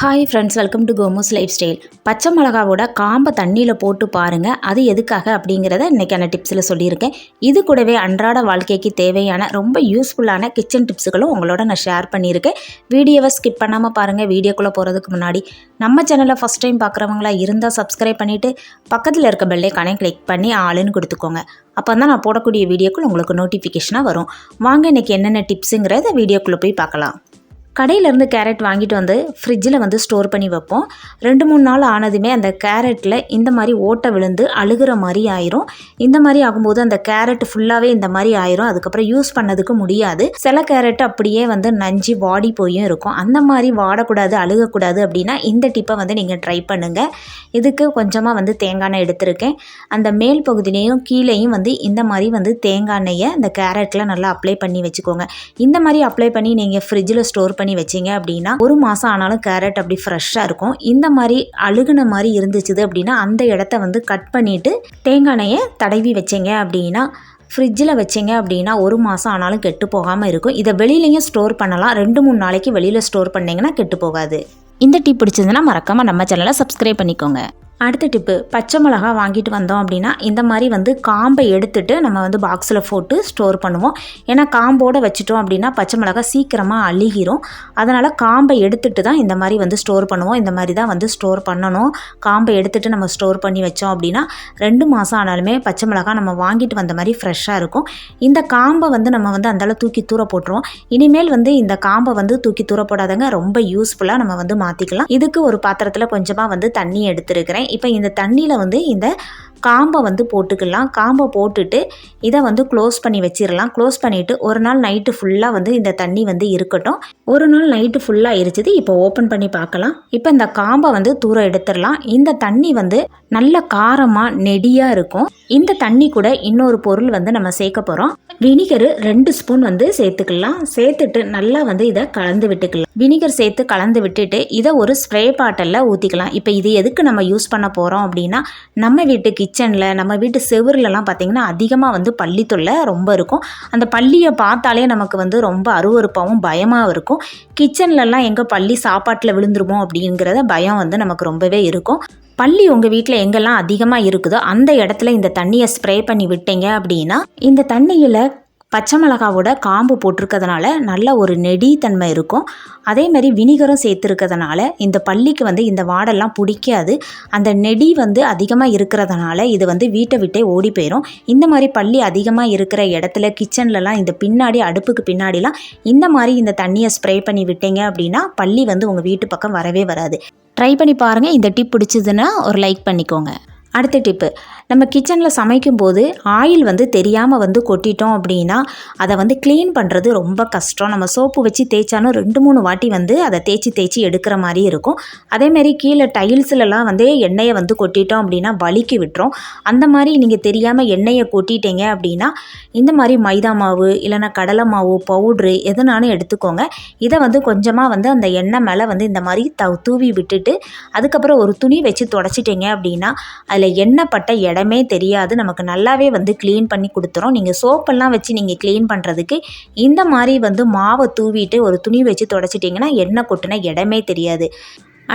Hi friends welcome to கோமோஸ் lifestyle பச்சை மிளகாவோட காம்பை தண்ணியில் போட்டு பாருங்கள் அது எதுக்காக அப்படிங்கிறத இன்றைக்கான டிப்ஸில் சொல்லியிருக்கேன். இது கூடவே அன்றாட வாழ்க்கைக்கு தேவையான ரொம்ப யூஸ்ஃபுல்லான கிச்சன் டிப்ஸுகளும் உங்களோட நான் ஷேர் பண்ணியிருக்கேன். வீடியோவை ஸ்கிப் பண்ணாமல் பாருங்கள் வீடியோக்குள்ளே போகிறதுக்கு முன்னாடி நம்ம சேனலை ஃபஸ்ட் டைம் பார்க்குறவங்களா இருந்தால் சப்ஸ்கிரைப் பண்ணிவிட்டு பக்கத்தில் இருக்க பெல்லைக்கானே கிளிக் பண்ணி ஆளுன்னு கொடுத்துக்கோங்க. அப்போ தான் நான் போடக்கூடிய வீடியோக்குள் உங்களுக்கு நோட்டிஃபிகேஷனாக வரும். வாங்க இன்றைக்கி என்னென்ன டிப்ஸுங்கிறத வீடியோக்குள்ளே போய் பார்க்கலாம். கடையிலேருந்து கேரட் வாங்கிட்டு வந்து ஃப்ரிட்ஜில் வந்து ஸ்டோர் பண்ணி வைப்போம். ரெண்டு மூணு நாள் ஆனதுமே அந்த கேரட்டில் இந்த மாதிரி ஓட்டை விழுந்து அழுகிற மாதிரி ஆயிரும். இந்த மாதிரி ஆகும்போது அந்த கேரட் ஃபுல்லாகவே இந்த மாதிரி ஆயிரும். அதுக்கப்புறம் யூஸ் பண்ணதுக்கு முடியாது. சில கேரட் அப்படியே வந்து நஞ்சு வாடி போயும் இருக்கும். அந்த மாதிரி வாடக்கூடாது அழுகக்கூடாது அப்படின்னா இந்த டிப்பை வந்து நீங்கள் ட்ரை பண்ணுங்கள் இதுக்கு கொஞ்சமாக வந்து தேங்காய் எண்ணெய் எடுத்திருக்கேன். அந்த மேல் பகுதியிலையும் கீழேயும் வந்து இந்த மாதிரி வந்து தேங்காய் எண்ணெயை அந்த கேரட்டில் நல்லா அப்ளை பண்ணி வச்சுக்கோங்க. இந்த மாதிரி அப்ளை பண்ணி நீங்கள் ஃப்ரிட்ஜில் ஸ்டோர் பண்ணி பண்ணி வச்சீங்க அப்படின்னா ஒரு மாதம் ஆனாலும் கேரட் அப்படி ஃப்ரெஷ்ஷாக இருக்கும். இந்த மாதிரி அழுகுன மாதிரி இருந்துச்சுது அப்படின்னா அந்த இடத்த வந்து கட் பண்ணிவிட்டு தேங்காய் எண்ணெயை தடவி வச்சீங்க அப்படின்னா ஃப்ரிட்ஜில் வச்சிங்க அப்படின்னா ஒரு மாதம் ஆனாலும் கெட்டு போகாமல் இருக்கும். இதை வெளியிலையும் ஸ்டோர் பண்ணலாம். ரெண்டு மூணு நாளைக்கு வெளியில் ஸ்டோர் பண்ணிங்கன்னா கெட்டு போகாது. இந்த டீ பிடிச்சதுன்னா மறக்காமல் நம்ம சேனலை சப்ஸ்கிரைப் பண்ணிக்கோங்க. அடுத்த டிப்பு பச்சை மிளகா வாங்கிட்டு வந்தோம் அப்படின்னா இந்த மாதிரி வந்து காம்பை எடுத்துட்டு நம்ம வந்து பாக்ஸில் போட்டு ஸ்டோர் பண்ணுவோம். ஏன்னா காம்போடு வச்சுட்டோம் அப்படின்னா பச்சை மிளகா சீக்கிரமாக அழுகிரும். அதனால் காம்பை எடுத்துட்டு தான் இந்த மாதிரி வந்து ஸ்டோர் பண்ணுவோம். இந்த மாதிரி தான் வந்து ஸ்டோர் பண்ணணும். காம்பை எடுத்துட்டு நம்ம ஸ்டோர் பண்ணி வச்சோம் அப்படின்னா ரெண்டு மாதம் ஆனாலுமே பச்சை மிளகா நம்ம வாங்கிட்டு வந்த மாதிரி ஃப்ரெஷ்ஷாக இருக்கும். இந்த காம்பை வந்து நம்ம வந்து அந்தால தூக்கி தூர போட்டுருவோம். இனிமேல் வந்து இந்த காம்பை வந்து தூக்கி தூர போடாதங்க. ரொம்ப யூஸ்ஃபுல்லாக நம்ம வந்து மாற்றிக்கலாம் இதுக்கு ஒரு பாத்திரத்தில் கொஞ்சமாக வந்து தண்ணி எடுத்துருக்கிறேன். இப்போ இந்த தண்ணியில் வந்து இந்த காம்பை வந்து போட்டுக்கலாம். காம்பை போட்டுட்டு இதை வந்து க்ளோஸ் பண்ணி வச்சிடலாம் க்ளோஸ் பண்ணிவிட்டு ஒரு நாள் நைட்டு ஃபுல்லாக வந்து இந்த தண்ணி வந்து இருக்கட்டும். ஒரு நாள் நைட்டு ஃபுல்லாக இருச்சுது இப்போ ஓப்பன் பண்ணி பார்க்கலாம். இப்போ இந்த காம்பை வந்து தூரம் எடுத்துடலாம் இந்த தண்ணி வந்து நல்ல காரமாக நெடியாக இருக்கும். இந்த தண்ணி கூட இன்னொரு பொருள் வந்து நம்ம சேர்க்க போகிறோம் வினிகரு ரெண்டு ஸ்பூன் வந்து சேர்த்துக்கலாம். சேர்த்துட்டு நல்லா வந்து இதை கலந்து விட்டுக்கலாம். வினிகர் சேர்த்து கலந்து விட்டுட்டு இதை ஒரு ஸ்ப்ரே பாட்டிலில் ஊற்றிக்கலாம் இப்போ இது எதுக்கு நம்ம யூஸ் பண்ண போகிறோம் அப்படின்னா நம்ம வீட்டு கிச்சனில் நம்ம வீட்டு செவுருலலாம் பார்த்திங்கன்னா அதிகமாக வந்து பள்ளி தொல்லை ரொம்ப இருக்கும். அந்த பள்ளியை பார்த்தாலே நமக்கு வந்து ரொம்ப அருவறுப்பாகவும் பயமாக இருக்கும். கிச்சன்லலாம் எங்கே பள்ளி சாப்பாட்டில் விழுந்துருமோ அப்படிங்கிறத பயம் வந்து நமக்கு ரொம்பவே இருக்கும். பள்ளி உங்கள் வீட்டில் எங்கெல்லாம் அதிகமாக இருக்குதோ அந்த இடத்துல இந்த தண்ணியை ஸ்ப்ரே பண்ணி விட்டீங்க அப்படின்னா இந்த தண்ணியில் பச்சை மிளகாவோட காம்பு போட்டிருக்கிறதுனால நல்ல ஒரு நெடி தன்மை இருக்கும். அதே மாதிரி வினிகரும் சேர்த்துருக்கிறதுனால இந்த பள்ளிக்கு வந்து இந்த வாடெல்லாம் பிடிக்காது. அந்த நெடி வந்து அதிகமாக இருக்கிறதுனால இது வந்து வீட்டை விட்டே ஓடி போயிடும் இந்த மாதிரி பள்ளி அதிகமாக இருக்கிற இடத்துல கிச்சன்லலாம் இந்த பின்னாடி அடுப்புக்கு பின்னாடிலாம் இந்த மாதிரி இந்த தண்ணியை ஸ்ப்ரே பண்ணி விட்டீங்க அப்படின்னா பள்ளி வந்து உங்கள் வீட்டு பக்கம் வரவே வராது. ட்ரை பண்ணி பாருங்கள் இந்த டிப் பிடிச்சதுன்னா ஒரு லைக் பண்ணிக்கோங்க. அடுத்த டிப்பு. நம்ம கிச்சனில் சமைக்கும்போது ஆயில் வந்து தெரியாமல் வந்து கொட்டிட்டோம் அப்படின்னா அதை வந்து க்ளீன் பண்ணுறது ரொம்ப கஷ்டம். நம்ம சோப்பு வச்சு தேய்ச்சாலும் ரெண்டு மூணு வாட்டி வந்து அதை தேய்ச்சி தேய்ச்சி எடுக்கிற மாதிரி இருக்கும். அதேமாரி கீழே டைல்ஸ்லலாம் வந்து எண்ணெயை வந்து கொட்டிட்டோம் அப்படின்னா வலிக்கு விட்டுரும். அந்த மாதிரி நீங்கள் தெரியாமல் எண்ணெயை கொட்டிட்டீங்க அப்படின்னா இந்த மாதிரி மைதா மாவு இல்லைன்னா கடலை மாவு பவுட்ரு எதுனாலும் எடுத்துக்கோங்க. இதை வந்து கொஞ்சமாக வந்து அந்த எண்ணெய் மேலே வந்து இந்த மாதிரி த தூவி விட்டுட்டு அதுக்கப்புறம் ஒரு துணி வச்சு தொடச்சிட்டிங்க அப்படின்னா அதில் எண்ணெய் பட்ட இடமே தெரியாது. நமக்கு நல்லாவே வந்து க்ளீன் பண்ணி கொடுத்துரும். நீங்கள் சோப்பெல்லாம் வச்சு நீங்கள் க்ளீன் பண்ணுறதுக்கு இந்த மாதிரி வந்து மாவை தூவிட்டு ஒரு துணி வச்சு தொடச்சிட்டிங்கன்னா எண்ணெய் கொட்டின இடமே தெரியாது.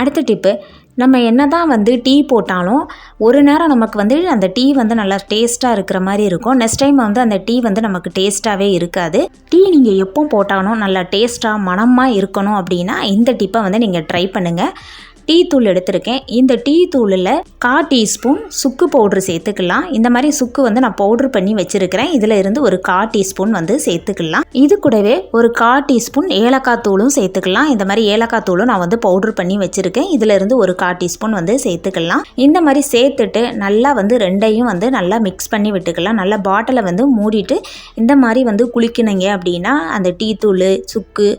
அடுத்த டிப்பு நம்ம என்ன தான் வந்து டீ போட்டாலும் ஒரு நேரம் நமக்கு வந்து அந்த டீ வந்து நல்லா டேஸ்ட்டாக இருக்கிற மாதிரி இருக்கும். நெக்ஸ்ட் டைம் வந்து அந்த டீ வந்து நமக்கு டேஸ்ட்டாகவே இருக்காது. டீ நீங்கள் எப்போ போட்டாலும் நல்லா டேஸ்ட்டாக மனமாக இருக்கணும் அப்படின்னா இந்த டிப்பை வந்து நீங்கள் ட்ரை பண்ணுங்கள் டீ தூள் எடுத்திருக்கேன். இந்த டீ தூளில் கா டீஸ்பூன் சுக்கு பவுட்ரு சேர்த்துக்கலாம். இந்த மாதிரி சுக்கு வந்து நான் பவுட்ரு பண்ணி வச்சுருக்கிறேன். இதில் இருந்து ஒரு கா டீஸ்பூன் வந்து சேர்த்துக்கலாம். இது கூடவே ஒரு கா டீஸ்பூன் ஏலக்காய் தூளும் சேர்த்துக்கலாம். இந்த மாதிரி ஏலக்காய் தூளும் நான் வந்து பவுட்ரு பண்ணி வச்சுருக்கேன். இதில் இருந்து ஒரு கா டீஸ்பூன் வந்து சேர்த்துக்கலாம். இந்த மாதிரி சேர்த்துட்டு நல்லா வந்து ரெண்டையும் வந்து நல்லா மிக்ஸ் பண்ணி விட்டுக்கலாம். நல்லா பாட்டிலை வந்து மூடிட்டு இந்த மாதிரி வந்து குளிக்கணுங்க அப்படின்னா அந்த டீ தூள் சுக்கு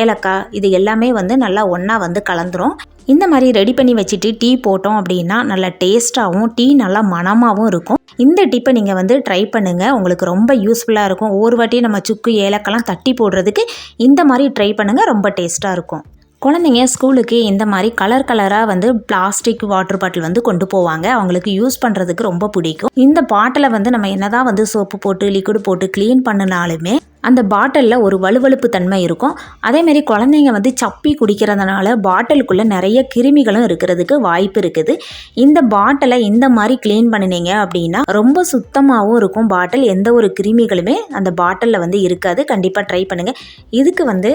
ஏலக்காய் இது எல்லாமே வந்து நல்லா ஒன்றா வந்து கலந்துரும். இந்த மாதிரி ரெடி பண்ணி வச்சுட்டு டீ போட்டோம் அப்படின்னா நல்லா டேஸ்ட்டாகவும் டீ நல்லா மணமாகவும் இருக்கும். இந்த டிப்பை நீங்கள் வந்து ட்ரை பண்ணுங்கள் உங்களுக்கு ரொம்ப யூஸ்ஃபுல்லாக இருக்கும். ஒவ்வொரு வாட்டியும் நம்ம சுக்கு ஏலக்கெல்லாம் தட்டி போடுறதுக்கு இந்த மாதிரி ட்ரை பண்ணுங்கள் ரொம்ப டேஸ்ட்டாக இருக்கும். குழந்தைங்க ஸ்கூலுக்கு இந்த மாதிரி கலர் கலராக வந்து பிளாஸ்டிக் வாட்டர் பாட்டில் வந்து கொண்டு போவாங்க. அவங்களுக்கு யூஸ் பண்ணுறதுக்கு ரொம்ப பிடிக்கும். இந்த பாட்டிலை வந்து நம்ம என்னதான் வந்து சோப்பு போட்டு லிக்விட் போட்டு க்ளீன் பண்ணினாலுமே அந்த பாட்டிலில் ஒரு வலுவழுப்பு தன்மை இருக்கும். அதேமாரி குழந்தைங்க வந்து சப்பி குடிக்கிறதுனால பாட்டிலுக்குள்ளே நிறைய கிருமிகளும் இருக்கிறதுக்கு வாய்ப்பு இருக்குது. இந்த பாட்டிலை இந்த மாதிரி க்ளீன் பண்ணினீங்க அப்படின்னா ரொம்ப சுத்தமாகவும் இருக்கும். பாட்டில் எந்த ஒரு கிருமிகளுமே அந்த பாட்டிலில் வந்து இருக்காது. கண்டிப்பாக ட்ரை பண்ணுங்கள் இதுக்கு வந்து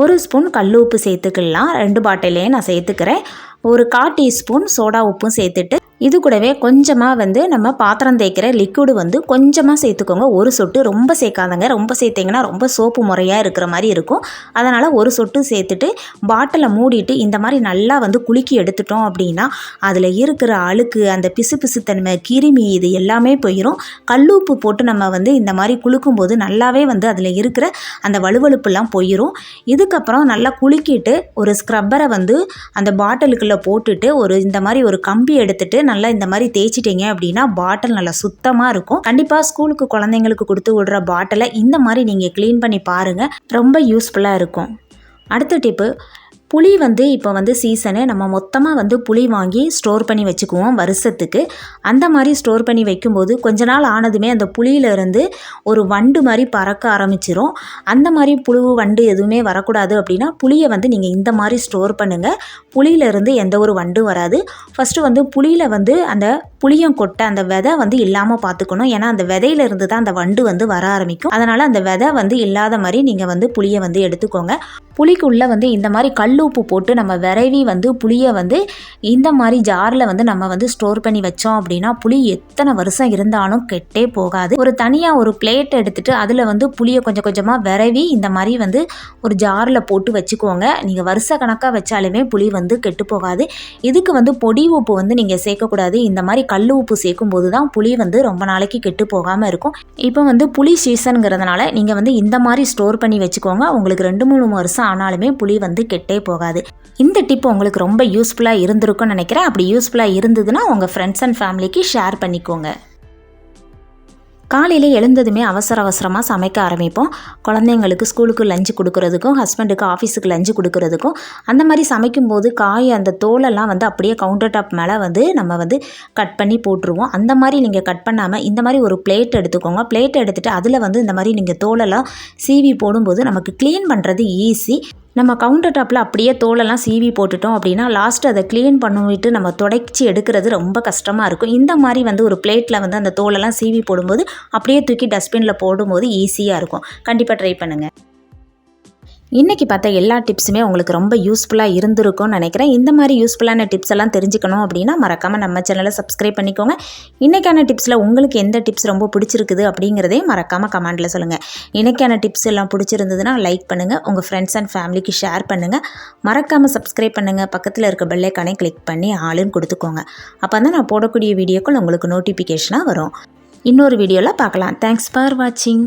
ஒரு ஸ்பூன் கல் உப்பு சேர்த்துக்கலாம். ரெண்டு பாட்டிலையும் நான் சேர்த்துக்கிறேன். ஒரு கால் டீஸ்பூன் சோடா உப்பும் சேர்த்துட்டு இது கூடவே கொஞ்சமாக வந்து நம்ம பாத்திரம் தேய்க்கிற லிக்விடு வந்து கொஞ்சமாக சேர்த்துக்கோங்க. ஒரு சொட்டு ரொம்ப சேர்க்காதங்க. ரொம்ப சேர்த்திங்கன்னா ரொம்ப சோப்பு முறையாக இருக்கிற மாதிரி இருக்கும். அதனால் ஒரு சொட்டு சேர்த்துட்டு பாட்டிலை மூடிட்டு இந்த மாதிரி நல்லா வந்து குலுக்கி எடுத்துட்டோம் அப்படின்னா அதில் இருக்கிற அழுக்கு அந்த பிசு பிசுத்தன்மை கிருமி இது எல்லாமே போயிடும் கல்லுப்பு போட்டு நம்ம வந்து இந்த மாதிரி குலுக்கும்போது நல்லாவே வந்து அதில் இருக்கிற அந்த வலுவழுப்புலாம் போயிடும் இதுக்கப்புறம் நல்லா குலுக்கிட்டு ஒரு ஸ்க்ரப்பரை வந்து அந்த பாட்டிலுக்குள்ளே போட்டுட்டு ஒரு இந்த மாதிரி ஒரு கம்பி எடுத்துட்டு நல்லா இந்த மாதிரி தேய்ச்சிட்டிங்க அப்படின்னா பாட்டில் நல்லா சுத்தமாக இருக்கும். கண்டிப்பாக ஸ்கூலுக்கு குழந்தைங்களுக்கு கொடுத்து விடுற பாட்டிலை இந்த மாதிரி நீங்கள் க்ளீன் பண்ணி பாருங்கள் ரொம்ப யூஸ்ஃபுல்லாக இருக்கும். அடுத்த டிப்பு புளி வந்து இப்போ வந்து சீசனு நம்ம மொத்தமாக வந்து புளி வாங்கி ஸ்டோர் பண்ணி வச்சுக்குவோம் வருஷத்துக்கு. அந்த மாதிரி ஸ்டோர் பண்ணி வைக்கும்போது கொஞ்ச நாள் ஆனதுமே அந்த புளியிலேருந்து ஒரு வண்டு மாதிரி பறக்க ஆரம்பிச்சிரும். அந்த மாதிரி புழு வண்டு எதுவுமே வரக்கூடாது அப்படின்னா புளியை வந்து நீங்கள் இந்த மாதிரி ஸ்டோர் பண்ணுங்கள் புளியிலேருந்து எந்த ஒரு வண்டும் வராது. ஃபஸ்ட்டு வந்து புளியில் வந்து அந்த புளியம் கொட்டை அந்த விதை வந்து இல்லாமல் பார்த்துக்கணும் ஏன்னா அந்த விதையிலேருந்து தான் அந்த வண்டு வந்து வர ஆரம்பிக்கும். அதனால் அந்த விதை வந்து இல்லாத மாதிரி நீங்கள் வந்து புளியை வந்து எடுத்துக்கோங்க. புளிக்குள்ளே வந்து இந்த மாதிரி கல் உப்பு போட்டு நம்ம விரைவி வந்து புளியை வந்து இந்த மாதிரி ஜாரில் வந்து நம்ம வந்து ஸ்டோர் பண்ணி வச்சோம் அப்படின்னா புளி எத்தனை வருஷம் இருந்தாலும் கெட்டே போகாது. ஒரு தனியாக ஒரு பிளேட் எடுத்துகிட்டு அதில் வந்து புளியை கொஞ்சம் கொஞ்சமாக விரைவி இந்த மாதிரி வந்து ஒரு ஜாரில் போட்டு வச்சுக்கோங்க. நீங்கள் வருஷ கணக்காக வச்சாலுமே புளி வந்து கெட்டு போகாது. இதுக்கு வந்து பொடி உப்பு வந்து நீங்கள் சேர்க்கக்கூடாது இந்த மாதிரி கல் உப்பு சேர்க்கும் போது தான் புளி வந்து ரொம்ப நாளைக்கு கெட்டு போகாமல் இருக்கும். இப்போ வந்து புளி சீசனுங்கிறதுனால நீங்கள் வந்து இந்த மாதிரி ஸ்டோர் பண்ணி வச்சுக்கோங்க. உங்களுக்கு ரெண்டு மூணு வருஷம் ஆனாலுமே புளி வந்து கெட்டே போகும் போகாது. இந்த டிப் உங்களுக்கு ரொம்ப யூஸ்ஃபுல்லாக இருந்திருக்கும்னு நினைக்கிறேன். அப்படி யூஸ்ஃபுல்லாக இருந்ததுன்னா உங்கள் ஃப்ரெண்ட்ஸ் அண்ட் ஃபேமிலிக்கு ஷேர் பண்ணிக்கோங்க. காலையில் எழுந்ததுமே அவசர அவசரமாக சமைக்க ஆரம்பிப்போம். குழந்தைங்களுக்கு ஸ்கூலுக்கு லஞ்சு கொடுக்குறதுக்கும் ஹஸ்பண்டுக்கு ஆஃபீஸுக்கு லஞ்சு கொடுக்குறதுக்கும் அந்த மாதிரி சமைக்கும்போது காய் அந்த தோலெல்லாம் வந்து அப்படியே கவுண்டர் டாப் மேலே வந்து நம்ம வந்து கட் பண்ணி போட்டுருவோம். அந்த மாதிரி நீங்கள் கட் பண்ணாமல் இந்த மாதிரி ஒரு பிளேட் எடுத்துக்கோங்க. பிளேட் எடுத்துகிட்டு அதில் வந்து இந்த மாதிரி நீங்கள் தோலெல்லாம் சீவி போடும்போது நமக்கு க்ளீன் பண்ணுறது ஈஸி நம்ம கவுண்டர் டாப்பில் அப்படியே தோலெல்லாம் சீவி போட்டுட்டோம் அப்படின்னா லாஸ்ட் அதை க்ளீன் பண்ணிவிட்டு நம்ம தொடச்சி எடுக்கிறது ரொம்ப கஷ்டமாக இருக்கும். இந்த மாதிரி வந்து ஒரு பிளேட்டில் வந்து அந்த தோலெல்லாம் சீவி போடும்போது அப்படியே தூக்கி டஸ்ட்பினில் போடும்போது ஈஸியாக இருக்கும். கண்டிப்பாக ட்ரை பண்ணுங்கள் இன்றைக்கி பார்த்த எல்லா டிப்ஸுமே உங்களுக்கு ரொம்ப யூஸ்ஃபுல்லாக இருந்திருக்கும்னு நினைக்கிறேன். இந்த மாதிரி யூஸ்ஃபுல்லான டிப்ஸ் எல்லாம் தெரிஞ்சுக்கணும் அப்படின்னா மறக்காமல் நம்ம சேனலை சப்ஸ்கிரைப் பண்ணிக்கோங்க. இன்றைக்கான டிப்ஸில் உங்களுக்கு எந்த டிப்ஸ் ரொம்ப பிடிச்சிருக்குது அப்படிங்கிறதையும் மறக்காமல் கமெண்ட்டில் சொல்லுங்கள் இன்றைக்கான டிப்ஸ் எல்லாம் பிடிச்சிருந்ததுன்னா லைக் பண்ணுங்கள் உங்கள் ஃப்ரெண்ட்ஸ் அண்ட் ஃபேமிலிக்கு ஷேர் பண்ணுங்கள் மறக்காமல் சப்ஸ்கிரைப் பண்ணுங்கள் பக்கத்தில் இருக்க பெல்லைக்கானே கிளிக் பண்ணி ஆளுன்னு கொடுத்துக்கோங்க. அப்போ தான் நான் போடக்கூடிய வீடியோக்கள் உங்களுக்கு நோட்டிஃபிகேஷனாக வரும். இன்னொரு வீடியோவில் பார்க்கலாம். தேங்க்ஸ் ஃபார் வாட்சிங்